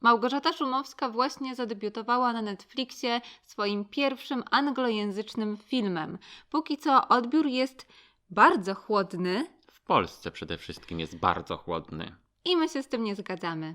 Małgorzata Szumowska właśnie zadebiutowała na Netflixie swoim pierwszym anglojęzycznym filmem. Póki co odbiór jest bardzo chłodny W Polsce przede wszystkim jest bardzo chłodny. i my się z tym nie zgadzamy.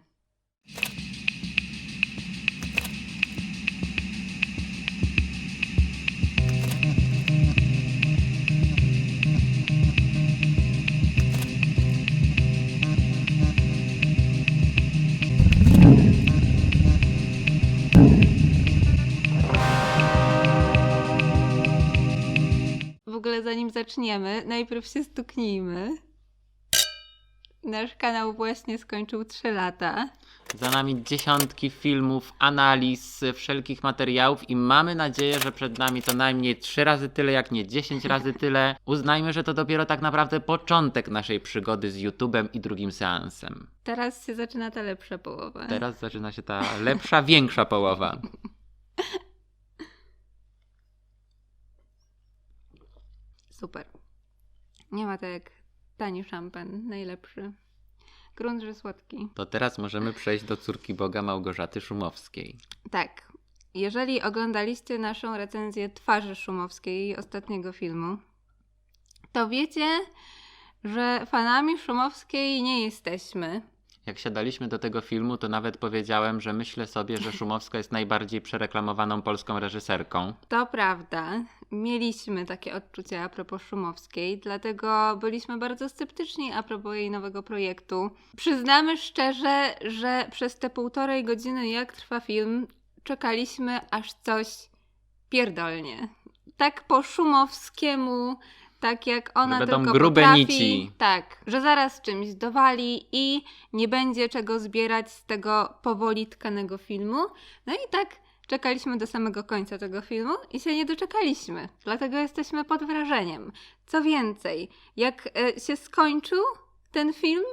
Ogóle zanim zaczniemy, najpierw się stuknijmy. Nasz kanał właśnie skończył 3 lata. Za nami dziesiątki filmów, analiz, wszelkich materiałów i mamy nadzieję, że przed nami co najmniej trzy razy tyle, jak nie 10 razy tyle. Uznajmy, że to dopiero tak naprawdę początek naszej przygody z YouTube'em i drugim seansem. Teraz się zaczyna ta lepsza połowa. Teraz zaczyna się ta lepsza, większa połowa. Super. Nie ma tak jak tani szampan, najlepszy. Grunt, że słodki. To teraz możemy przejść do córki Boga Małgorzaty Szumowskiej. Tak. Jeżeli oglądaliście naszą recenzję Twarzy Szumowskiej, ostatniego filmu, to wiecie, że fanami Szumowskiej nie jesteśmy. Jak siadaliśmy do tego filmu, to nawet powiedziałem, że myślę sobie, że Szumowska jest najbardziej przereklamowaną polską reżyserką. To prawda. Mieliśmy takie odczucia a propos Szumowskiej, dlatego byliśmy bardzo sceptyczni a propos jej nowego projektu. Przyznamy szczerze, że przez te półtorej godziny, jak trwa film, czekaliśmy aż coś pierdolnie. Tak po Szumowskiemu, tak jak ona Że tylko grube potrafi. nici. Tak, że zaraz czymś dowali i nie będzie czego zbierać z tego powoli tkanego filmu. No i tak czekaliśmy do samego końca tego filmu i się nie doczekaliśmy. Dlatego jesteśmy pod wrażeniem. Co więcej, jak e, się skończył ten film,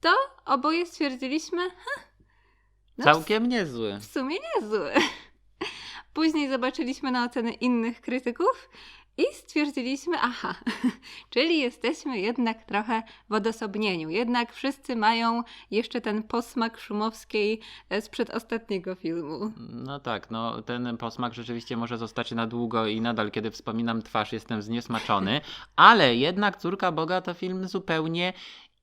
to oboje stwierdziliśmy, "Ha, no Całkiem niezły. w sumie niezły. Później zobaczyliśmy na oceny innych krytyków i stwierdziliśmy, aha, czyli jesteśmy jednak trochę w odosobnieniu. Jednak wszyscy mają jeszcze ten posmak szumowskiej e, sprzed ostatniego filmu. No tak, no ten posmak rzeczywiście może zostać na długo i nadal, kiedy wspominam twarz, jestem zniesmaczony, ale jednak Córka Boga to film zupełnie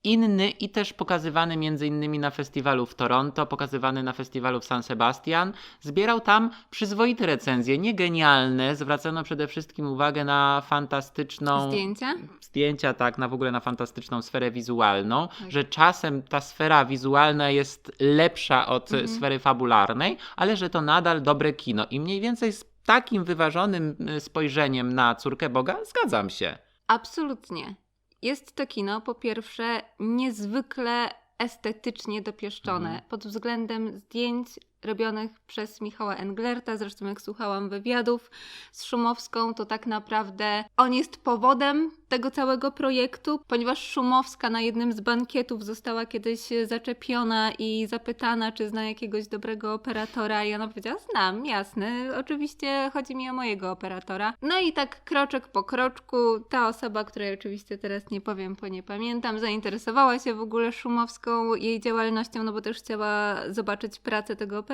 inny i też pokazywany między innymi na festiwalu w Toronto, pokazywany na festiwalu w San Sebastian. Zbierał tam przyzwoite recenzje, nie genialne, zwracano przede wszystkim uwagę na fantastyczną Zdjęcia? zdjęcia, tak, na w ogóle na fantastyczną sferę wizualną, Tak. że czasem ta sfera wizualna jest lepsza od Mhm. sfery fabularnej, ale że to nadal dobre kino. I mniej więcej z takim wyważonym y, spojrzeniem na córkę Boga zgadzam się. Absolutnie. Jest to kino, po pierwsze, niezwykle estetycznie dopieszczone Mhm. pod względem zdjęć robionych przez Michała Englerta. Zresztą, jak słuchałam wywiadów z Szumowską, to tak naprawdę on jest powodem tego całego projektu, ponieważ Szumowska na jednym z bankietów została kiedyś zaczepiona i zapytana, czy zna jakiegoś dobrego operatora. I ona powiedziała: Znam, jasne, oczywiście chodzi mi o mojego operatora. No i tak kroczek po kroczku, ta osoba, której oczywiście teraz nie powiem, bo nie pamiętam, zainteresowała się w ogóle Szumowską, jej działalnością, no bo też chciała zobaczyć pracę tego operatora.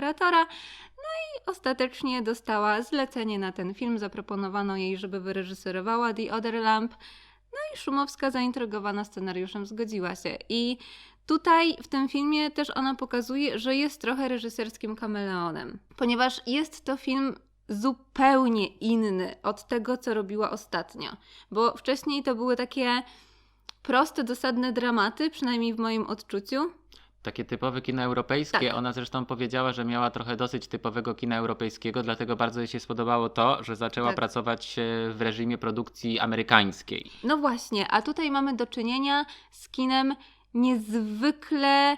No i ostatecznie dostała zlecenie na ten film. Zaproponowano jej, żeby wyreżyserowała The Other Lamp. No i Szumowska, zaintrygowana scenariuszem, zgodziła się. I tutaj w tym filmie też ona pokazuje, że jest trochę reżyserskim kameleonem, ponieważ jest to film zupełnie inny od tego, co robiła ostatnio. Bo wcześniej to były takie proste, dosadne dramaty, przynajmniej w moim odczuciu. Takie typowe kino europejskie. Tak. Ona zresztą powiedziała, że miała trochę dosyć typowego kina europejskiego, dlatego bardzo jej się spodobało to, że zaczęła Tak. pracować e, w reżimie produkcji amerykańskiej. No właśnie, a tutaj mamy do czynienia z kinem niezwykle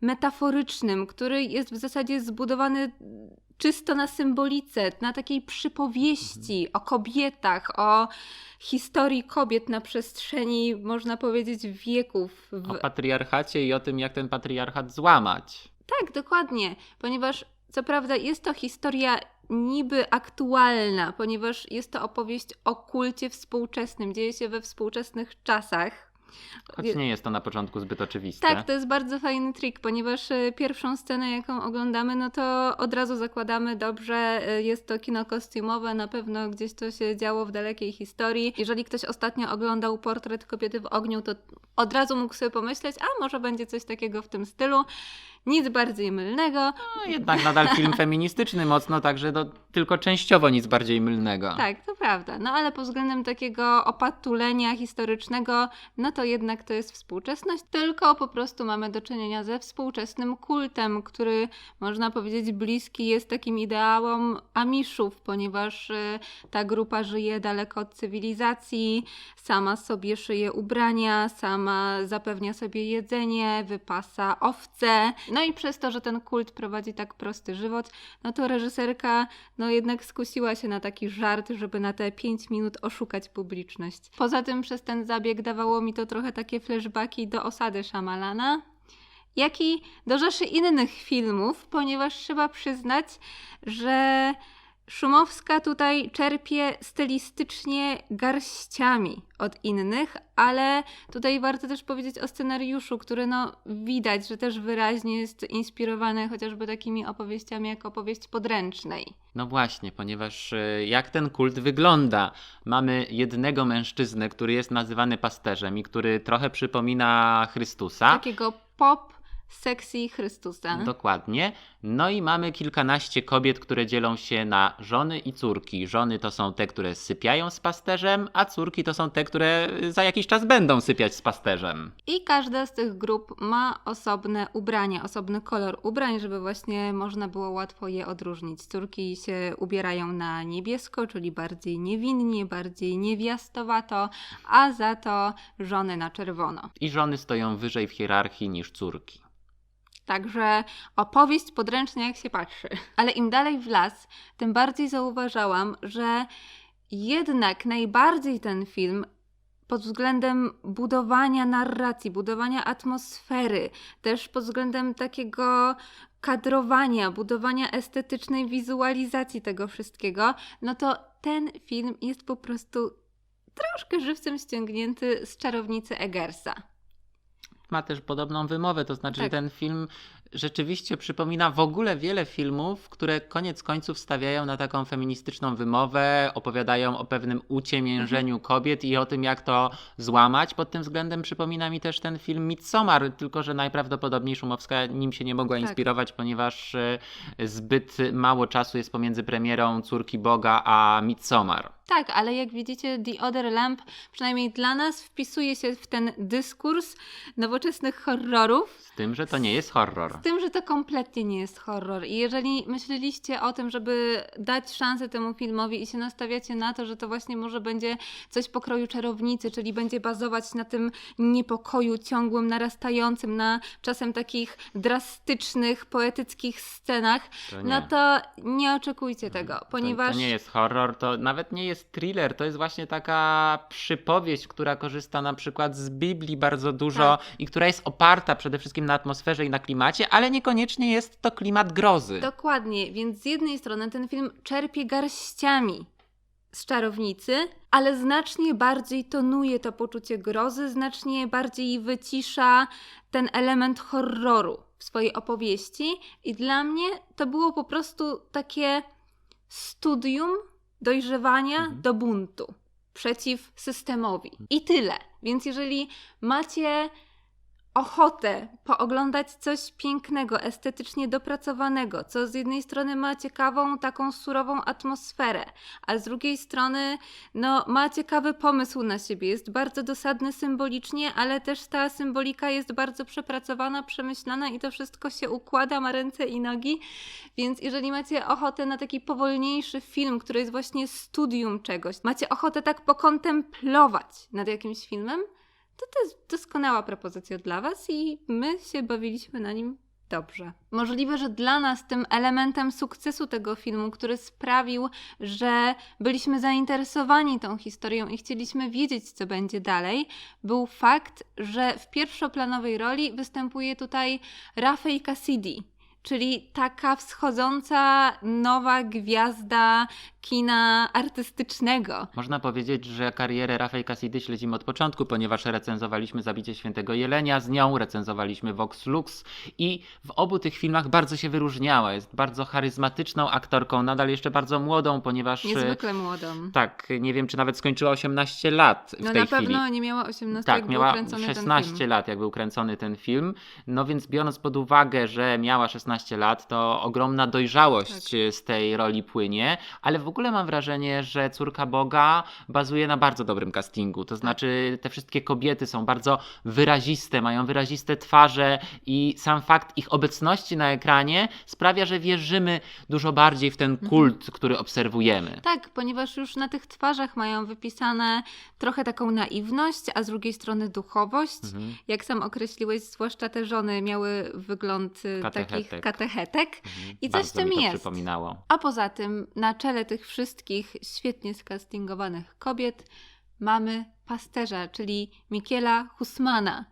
metaforycznym, który jest w zasadzie zbudowany czysto na symbolice, na takiej przypowieści o kobietach, o historii kobiet na przestrzeni, można powiedzieć, wieków. W... O patriarchacie i o tym, jak ten patriarchat złamać. Tak, dokładnie, ponieważ co prawda jest to historia niby aktualna, ponieważ jest to opowieść o kulcie współczesnym, dzieje się we współczesnych czasach. Choć nie jest to na początku zbyt oczywiste. Tak, to jest bardzo fajny trik, ponieważ e, pierwszą scenę, jaką oglądamy, no to od razu zakładamy dobrze, e, jest to kino kostiumowe, na pewno gdzieś to się działo w dalekiej historii. Jeżeli ktoś ostatnio oglądał Portret kobiety w ogniu, to od razu mógł sobie pomyśleć, a może będzie coś takiego w tym stylu. Nic bardziej mylnego. No, jednak nadal film feministyczny mocno, także do, tylko częściowo nic bardziej mylnego. Tak, to prawda. No ale pod względem takiego opatulenia historycznego, no to jednak to jest współczesność, tylko po prostu mamy do czynienia ze współczesnym kultem, który można powiedzieć bliski jest takim ideałom Amiszów, ponieważ y, ta grupa żyje daleko od cywilizacji, sama sobie szyje ubrania, sama zapewnia sobie jedzenie, wypasa owce. No i przez to, że ten kult prowadzi tak prosty żywot, no to reżyserka no jednak skusiła się na taki żart, żeby na te 5 minut oszukać publiczność. Poza tym przez ten zabieg dawało mi to trochę takie flashbacki do osady Szamalana, jak i do rzeszy innych filmów, ponieważ trzeba przyznać, że Szumowska tutaj czerpie stylistycznie garściami od innych, ale tutaj warto też powiedzieć o scenariuszu, który no widać, że też wyraźnie jest inspirowany chociażby takimi opowieściami jak opowieść podręcznej. No właśnie, ponieważ y, jak ten kult wygląda? Mamy jednego mężczyznę, który jest nazywany pasterzem i który trochę przypomina Chrystusa. Takiego pop sexy Chrystusa. Dokładnie. No i mamy kilkanaście kobiet, które dzielą się na żony i córki. Żony to są te, które sypiają z pasterzem, a córki to są te, które za jakiś czas będą sypiać z pasterzem. I każda z tych grup ma osobne ubrania, osobny kolor ubrań, żeby właśnie można było łatwo je odróżnić. Córki się ubierają na niebiesko, czyli bardziej niewinnie, bardziej niewiastowato, a za to żony na czerwono. I żony stoją wyżej w hierarchii niż córki. Także opowieść podręczna jak się patrzy. Ale im dalej w las, tym bardziej zauważałam, że jednak najbardziej ten film pod względem budowania narracji, budowania atmosfery, też pod względem takiego kadrowania, budowania estetycznej wizualizacji tego wszystkiego, no to ten film jest po prostu troszkę żywcem ściągnięty z czarownicy Eggersa. Ma też podobną wymowę, to znaczy Tak. ten film rzeczywiście przypomina w ogóle wiele filmów, które koniec końców stawiają na taką feministyczną wymowę, opowiadają o pewnym uciemiężeniu Mhm. kobiet i o tym, jak to złamać. Pod tym względem przypomina mi też ten film Midsommar, tylko że najprawdopodobniej Szumowska nim się nie mogła Tak. inspirować, ponieważ e, zbyt mało czasu jest pomiędzy premierą Córki Boga a Midsommar. Tak, ale jak widzicie, The Other Lamp, przynajmniej dla nas, wpisuje się w ten dyskurs nowoczesnych horrorów. Z tym, że to nie jest horror. Z tym, że to kompletnie nie jest horror. I jeżeli myśleliście o tym, żeby dać szansę temu filmowi i się nastawiacie na to, że to właśnie może będzie coś pokroju czarownicy, czyli będzie bazować na tym niepokoju ciągłym, narastającym, na czasem takich drastycznych, poetyckich scenach, To no to nie oczekujcie tego, To- ponieważ. To, nie jest horror, to nawet nie jest thriller, to jest właśnie taka przypowieść, która korzysta na przykład z Biblii bardzo dużo Tak. i która jest oparta przede wszystkim na atmosferze i na klimacie, ale niekoniecznie jest to klimat grozy. Dokładnie, więc z jednej strony ten film czerpie garściami z czarownicy, ale znacznie bardziej tonuje to poczucie grozy, znacznie bardziej wycisza ten element horroru w swojej opowieści. I dla mnie to było po prostu takie studium dojrzewania Mhm. do buntu przeciw systemowi. I tyle. Więc jeżeli macie ochotę pooglądać coś pięknego, estetycznie dopracowanego, co z jednej strony ma ciekawą, taką surową atmosferę, a z drugiej strony no, ma ciekawy pomysł na siebie. Jest bardzo dosadny symbolicznie, ale też ta symbolika jest bardzo przepracowana, przemyślana i to wszystko się układa, ma ręce i nogi. Więc jeżeli macie ochotę na taki powolniejszy film, który jest właśnie studium czegoś, macie ochotę tak pokontemplować nad jakimś filmem, to to jest doskonała propozycja dla Was i my się bawiliśmy na nim dobrze. Możliwe, że dla nas tym elementem sukcesu tego filmu, który sprawił, że byliśmy zainteresowani tą historią i chcieliśmy wiedzieć, co będzie dalej, był fakt, że w pierwszoplanowej roli występuje tutaj Rafej Cassidy. Czyli taka wschodząca nowa gwiazda kina artystycznego. Można powiedzieć, że karierę Rafej Kasidy śledzimy od początku, ponieważ recenzowaliśmy Zabicie Świętego Jelenia z nią, recenzowaliśmy Vox Lux i w obu tych filmach bardzo się wyróżniała. Jest bardzo charyzmatyczną aktorką, nadal jeszcze bardzo młodą, ponieważ... Niezwykle młodą. Tak, nie wiem, czy nawet skończyła 18 lat w No tej na chwili. pewno nie miała 18, Tak, jak miała kręcony ten 16 film. lat, jak był kręcony ten film. No więc biorąc pod uwagę, że miała 16 lat, to ogromna dojrzałość Tak. z tej roli płynie, ale w ogóle mam wrażenie, że Córka Boga bazuje na bardzo dobrym castingu. Tak. To znaczy, te wszystkie kobiety są bardzo wyraziste, mają wyraziste twarze i sam fakt ich obecności na ekranie sprawia, że wierzymy dużo bardziej w ten Mhm. kult, który obserwujemy. Tak, ponieważ już na tych twarzach mają wypisane trochę taką naiwność, a z drugiej strony duchowość. Mhm. Jak sam określiłeś, zwłaszcza te żony miały wygląd y, takich Katechetek. Mhm. I coś w tym mi jest. przypominało. A poza tym, na czele tych wszystkich świetnie skastingowanych kobiet mamy pasterza, czyli Mikiela Husmana.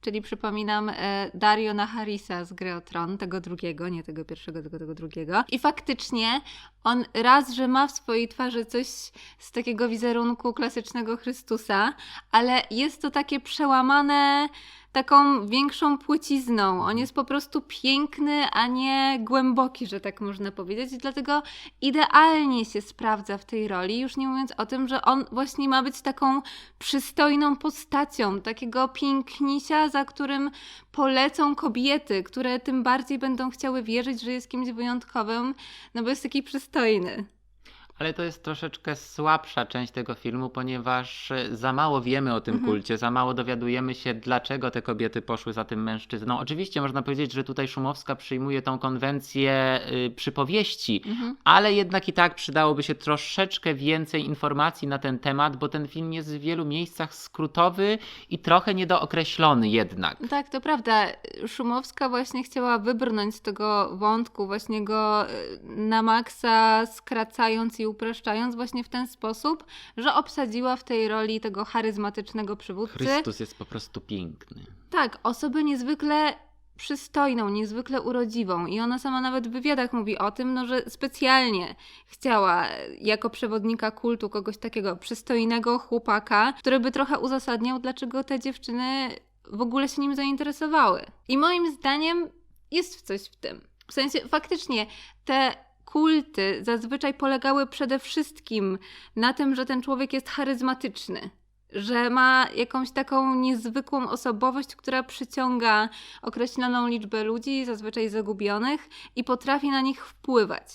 Czyli przypominam e, Dario Naharisa z Gry Tron, tego drugiego, nie tego pierwszego, tylko tego drugiego. I faktycznie on raz, że ma w swojej twarzy coś z takiego wizerunku klasycznego Chrystusa, ale jest to takie przełamane taką większą płcizną. On jest po prostu piękny, a nie głęboki, że tak można powiedzieć. I dlatego idealnie się sprawdza w tej roli, już nie mówiąc o tym, że on właśnie ma być taką przystojną postacią, takiego pięknisia, za którym polecą kobiety, które tym bardziej będą chciały wierzyć, że jest kimś wyjątkowym, no bo jest taki przystojny. Ale to jest troszeczkę słabsza część tego filmu, ponieważ e, za mało wiemy o tym Mhm. kulcie, za mało dowiadujemy się, dlaczego te kobiety poszły za tym mężczyzną. Oczywiście można powiedzieć, że tutaj Szumowska przyjmuje tą konwencję y, przypowieści, Mhm. ale jednak i tak przydałoby się troszeczkę więcej informacji na ten temat, bo ten film jest w wielu miejscach skrótowy i trochę niedookreślony jednak. Tak, to prawda. Szumowska właśnie chciała wybrnąć z tego wątku, właśnie go y, na maksa skracając i upraszczając właśnie w ten sposób, że obsadziła w tej roli tego charyzmatycznego przywódcy. Chrystus jest po prostu piękny. Tak, osobę niezwykle przystojną, niezwykle urodziwą i ona sama nawet w wywiadach mówi o tym, no, że specjalnie chciała jako przewodnika kultu kogoś takiego przystojnego chłopaka, który by trochę uzasadniał, dlaczego te dziewczyny w ogóle się nim zainteresowały. I moim zdaniem jest coś w tym. W sensie faktycznie te kulty zazwyczaj polegały przede wszystkim na tym, że ten człowiek jest charyzmatyczny. Że ma jakąś taką niezwykłą osobowość, która przyciąga określoną liczbę ludzi, zazwyczaj zagubionych, i potrafi na nich wpływać.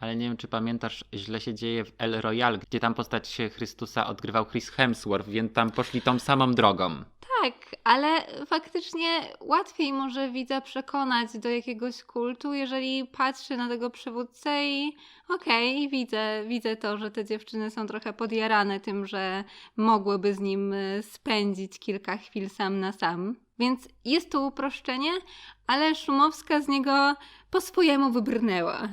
Ale nie wiem, czy pamiętasz, źle się dzieje w El Royale, gdzie tam postać Chrystusa odgrywał Chris Hemsworth, więc tam poszli tą samą drogą. Tak, ale faktycznie łatwiej może widza przekonać do jakiegoś kultu, jeżeli patrzy na tego przywódcę i okej, widzę, widzę to, że te dziewczyny są trochę podjarane tym, że mogłyby z nim y, spędzić kilka chwil sam na sam. Więc jest to uproszczenie, ale Szumowska z niego po swojemu wybrnęła.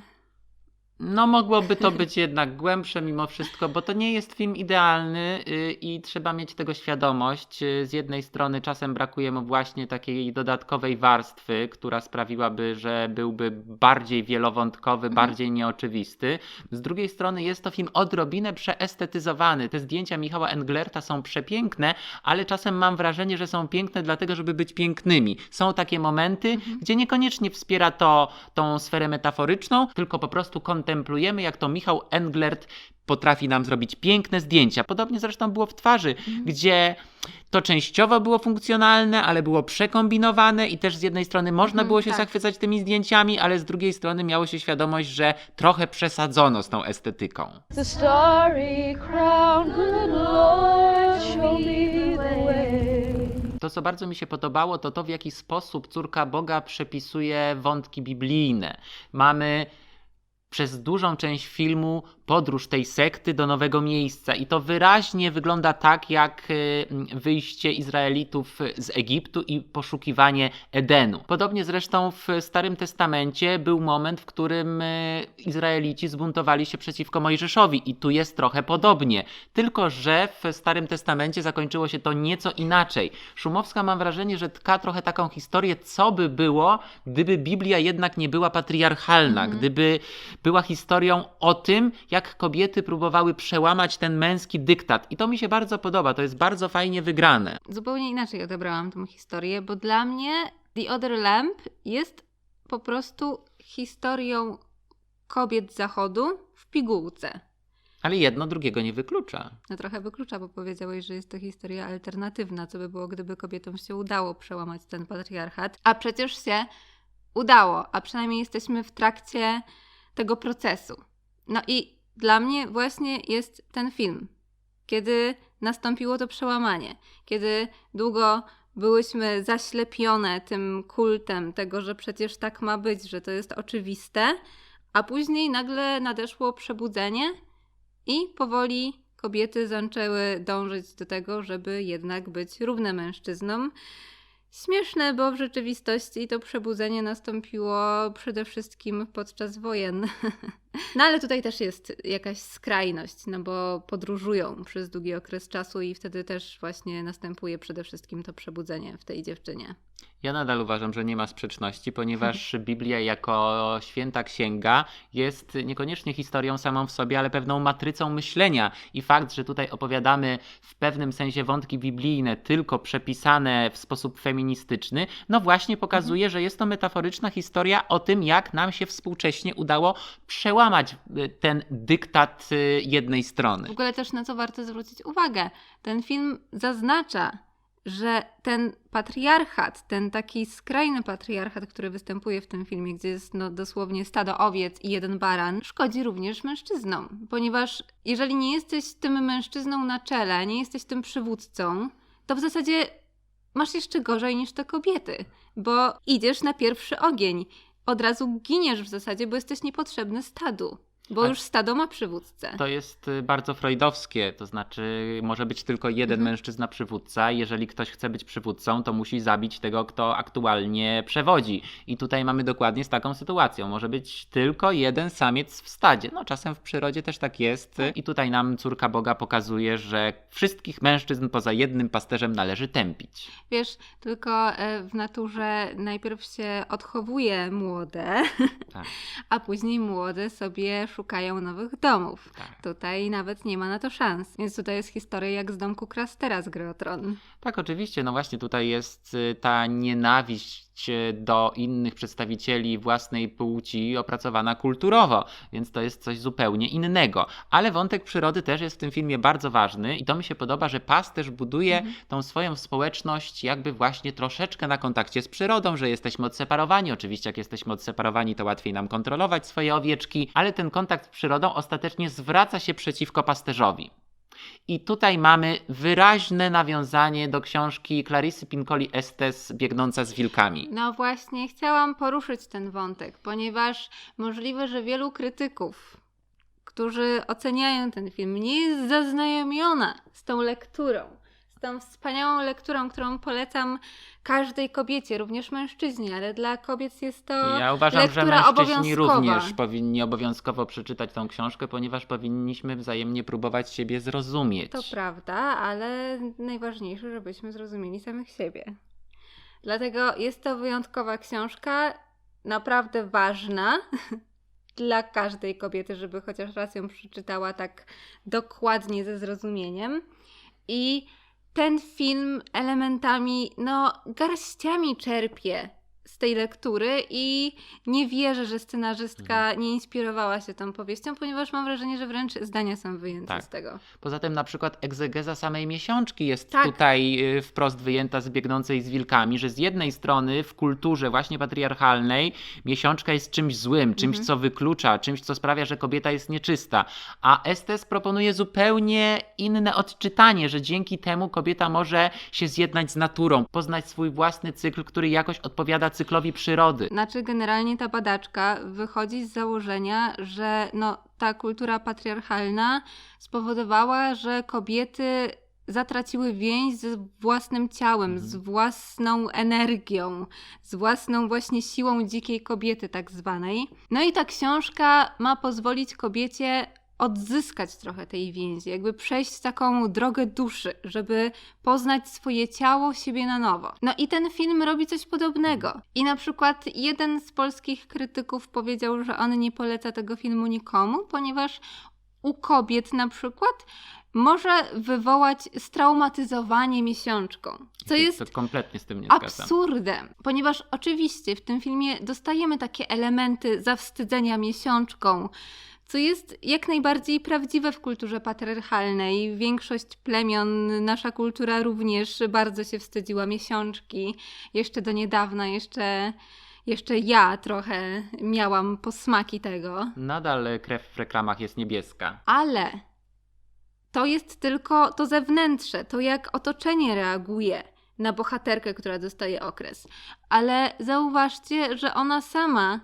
No, mogłoby to być jednak głębsze mimo wszystko, bo to nie jest film idealny yy, i trzeba mieć tego świadomość. Yy, Z jednej strony czasem brakuje mu właśnie takiej dodatkowej warstwy, która sprawiłaby, że byłby bardziej wielowątkowy, Mhm. bardziej nieoczywisty. Z drugiej strony jest to film odrobinę przeestetyzowany. Te zdjęcia Michała Englerta są przepiękne, ale czasem mam wrażenie, że są piękne dlatego, żeby być pięknymi. Są takie momenty, Mhm. gdzie niekoniecznie wspiera to tą sferę metaforyczną, tylko po prostu kontemplujemy, jak to Michał Englert potrafi nam zrobić piękne zdjęcia. Podobnie zresztą było w twarzy, gdzie to częściowo było funkcjonalne, ale było przekombinowane i też z jednej strony można Mhm, było się tak. zachwycać tymi zdjęciami, ale z drugiej strony miało się świadomość, że trochę przesadzono z tą estetyką. The starry crown, good Lord, show me the way. To, co bardzo mi się podobało, to to, w jaki sposób córka Boga przepisuje wątki biblijne. Mamy przez dużą część filmu podróż tej sekty do nowego miejsca. I to wyraźnie wygląda tak, jak y, wyjście Izraelitów z Egiptu i poszukiwanie Edenu. Podobnie zresztą w Starym Testamencie był moment, w którym y, Izraelici zbuntowali się przeciwko Mojżeszowi. I tu jest trochę podobnie. Tylko, że w Starym Testamencie zakończyło się to nieco inaczej. Szumowska mam wrażenie, że tka trochę taką historię, co by było, gdyby Biblia jednak nie była patriarchalna, Mhm. gdyby była historią o tym, jak kobiety próbowały przełamać ten męski dyktat. I to mi się bardzo podoba, to jest bardzo fajnie wygrane. Zupełnie inaczej odebrałam tę historię, bo dla mnie The Other Lamp jest po prostu historią kobiet zachodu w pigułce. Ale jedno drugiego nie wyklucza. No trochę wyklucza, bo powiedziałeś, że jest to historia alternatywna, co by było, gdyby kobietom się udało przełamać ten patriarchat. A przecież się udało, a przynajmniej jesteśmy w trakcie tego procesu. No i dla mnie właśnie jest ten film, kiedy nastąpiło to przełamanie, kiedy długo byłyśmy zaślepione tym kultem tego, że przecież tak ma być, że to jest oczywiste, a później nagle nadeszło przebudzenie i powoli kobiety zaczęły dążyć do tego, żeby jednak być równe mężczyznom. Śmieszne, bo w rzeczywistości to przebudzenie nastąpiło przede wszystkim podczas wojen. No ale tutaj też jest jakaś skrajność, no bo podróżują przez długi okres czasu i wtedy też właśnie następuje przede wszystkim to przebudzenie w tej dziewczynie. Ja nadal uważam, że nie ma sprzeczności, ponieważ Biblia jako święta księga jest niekoniecznie historią samą w sobie, ale pewną matrycą myślenia. I fakt, że tutaj opowiadamy w pewnym sensie wątki biblijne, tylko przepisane w sposób feministyczny, no właśnie pokazuje, że jest to metaforyczna historia o tym, jak nam się współcześnie udało przełamać y, ten dyktat y, jednej strony. W ogóle też na co warto zwrócić uwagę. Ten film zaznacza, że ten patriarchat, ten taki skrajny patriarchat, który występuje w tym filmie, gdzie jest no, dosłownie stado owiec i jeden baran, szkodzi również mężczyznom. Ponieważ jeżeli nie jesteś tym mężczyzną na czele, nie jesteś tym przywódcą, to w zasadzie masz jeszcze gorzej niż te kobiety, bo idziesz na pierwszy ogień. Od razu giniesz w zasadzie, bo jesteś niepotrzebny stadu. Bo A- już stado ma przywódcę. To jest y, bardzo freudowskie, to znaczy może być tylko jeden Mhm. mężczyzna przywódca. Jeżeli ktoś chce być przywódcą, to musi zabić tego, kto aktualnie przewodzi. I tutaj mamy dokładnie z taką sytuacją. Może być tylko jeden samiec w stadzie. No czasem w przyrodzie też tak jest. I tutaj nam córka Boga pokazuje, że wszystkich mężczyzn poza jednym pasterzem należy tępić. Wiesz, tylko e, w naturze najpierw się odchowuje młode, Tak, a później młode sobie szukają nowych domów. tak. Tutaj nawet nie ma na to szans. Więc tutaj jest historia jak z domku Krastera z Gry o Tron. Tak, oczywiście. No właśnie tutaj jest y, ta nienawiść do innych przedstawicieli własnej płci opracowana kulturowo, więc to jest coś zupełnie innego. Ale wątek przyrody też jest w tym filmie bardzo ważny i to mi się podoba, że pasterz buduje Mhm. tą swoją społeczność jakby właśnie troszeczkę na kontakcie z przyrodą, że jesteśmy odseparowani. Oczywiście jak jesteśmy odseparowani, to łatwiej nam kontrolować swoje owieczki, ale ten kontakt z przyrodą ostatecznie zwraca się przeciwko pasterzowi. I tutaj mamy wyraźne nawiązanie do książki Clarisy Pincoli Estes Biegnąca z wilkami. No właśnie, chciałam poruszyć ten wątek, ponieważ możliwe, że wielu krytyków, którzy oceniają ten film, nie jest zaznajomiona z tą lekturą. Tą wspaniałą lekturą, którą polecam każdej kobiecie, również mężczyźnie, ale dla kobiet jest to Ja uważam, że lektura mężczyźni obowiązkowa. również powinni obowiązkowo przeczytać tą książkę, ponieważ powinniśmy wzajemnie próbować siebie zrozumieć. To prawda, ale najważniejsze, żebyśmy zrozumieli samych siebie. Dlatego jest to wyjątkowa książka, naprawdę ważna dla każdej kobiety, żeby chociaż raz ją przeczytała tak dokładnie ze zrozumieniem. I ten film elementami, no, garściami czerpie z tej lektury i nie wierzę, że scenarzystka nie inspirowała się tą powieścią, ponieważ mam wrażenie, że wręcz zdania są wyjęte Tak. z tego. Poza tym na przykład egzegeza samej miesiączki jest Tak. tutaj y, wprost wyjęta z biegnącej z wilkami, że z jednej strony w kulturze właśnie patriarchalnej miesiączka jest czymś złym, czymś Mhm. co wyklucza, czymś co sprawia, że kobieta jest nieczysta, a Estes proponuje zupełnie inne odczytanie, że dzięki temu kobieta może się zjednać z naturą, poznać swój własny cykl, który jakoś odpowiada cyklowi przyrody. Znaczy, generalnie ta badaczka wychodzi z założenia, że no, ta kultura patriarchalna spowodowała, że kobiety zatraciły więź z własnym ciałem, Mhm. z własną energią, z własną właśnie siłą dzikiej kobiety, tak zwanej. No i ta książka ma pozwolić kobiecie odzyskać trochę tej więzi, jakby przejść taką drogę duszy, żeby poznać swoje ciało, siebie na nowo. No i ten film robi coś podobnego. I na przykład jeden z polskich krytyków powiedział, że on nie poleca tego filmu nikomu, ponieważ u kobiet na przykład może wywołać straumatyzowanie miesiączką. Co jest To kompletnie z tym nie zgadzam. absurdem, ponieważ oczywiście w tym filmie dostajemy takie elementy zawstydzenia miesiączką, co jest jak najbardziej prawdziwe w kulturze patriarchalnej. Większość plemion, nasza kultura również bardzo się wstydziła miesiączki. Jeszcze do niedawna, jeszcze, jeszcze ja trochę miałam posmaki tego. Nadal krew w reklamach jest niebieska. Ale to jest tylko to zewnętrzne, to jak otoczenie reaguje na bohaterkę, która dostaje okres. Ale zauważcie, że ona sama,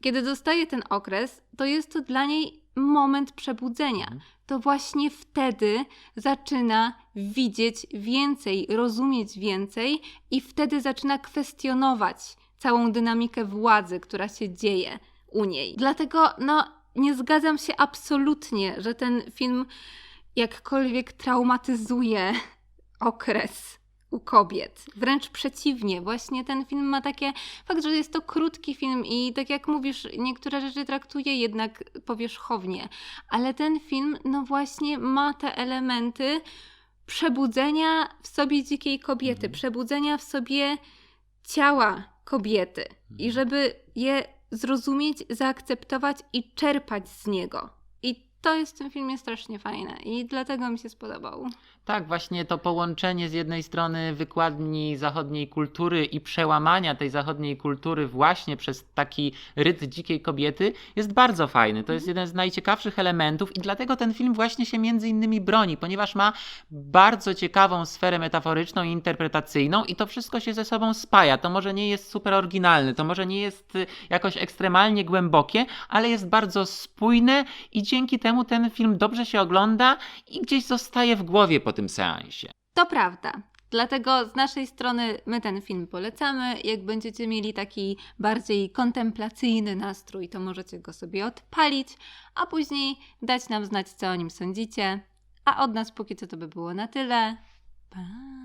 kiedy dostaje ten okres, to jest to dla niej moment przebudzenia. Mhm. To właśnie wtedy zaczyna widzieć więcej, rozumieć więcej i wtedy zaczyna kwestionować całą dynamikę władzy, która się dzieje u niej. Dlatego, no, nie zgadzam się absolutnie, że ten film jakkolwiek traumatyzuje okres u kobiet. Wręcz przeciwnie, właśnie ten film ma takie. Fakt, że jest to krótki film i tak jak mówisz, niektóre rzeczy traktuje jednak powierzchownie, ale ten film, no właśnie, ma te elementy przebudzenia w sobie dzikiej kobiety, Mhm. przebudzenia w sobie ciała kobiety i Mhm. żeby je zrozumieć, zaakceptować i czerpać z niego. To jest w tym filmie strasznie fajne i dlatego mi się spodobał. Tak, właśnie to połączenie z jednej strony wykładni zachodniej kultury i przełamania tej zachodniej kultury właśnie przez taki ryt dzikiej kobiety jest bardzo fajny. To jest jeden z najciekawszych elementów i dlatego ten film właśnie się między innymi broni, ponieważ ma bardzo ciekawą sferę metaforyczną i interpretacyjną i to wszystko się ze sobą spaja. To może nie jest super oryginalne, to może nie jest y, jakoś ekstremalnie głębokie, ale jest bardzo spójne i dzięki temu ten film dobrze się ogląda i gdzieś zostaje w głowie po tym seansie. To prawda. Dlatego z naszej strony my ten film polecamy. Jak będziecie mieli taki bardziej kontemplacyjny nastrój, to możecie go sobie odpalić, a później dać nam znać, co o nim sądzicie. A od nas póki co to by było na tyle. Pa!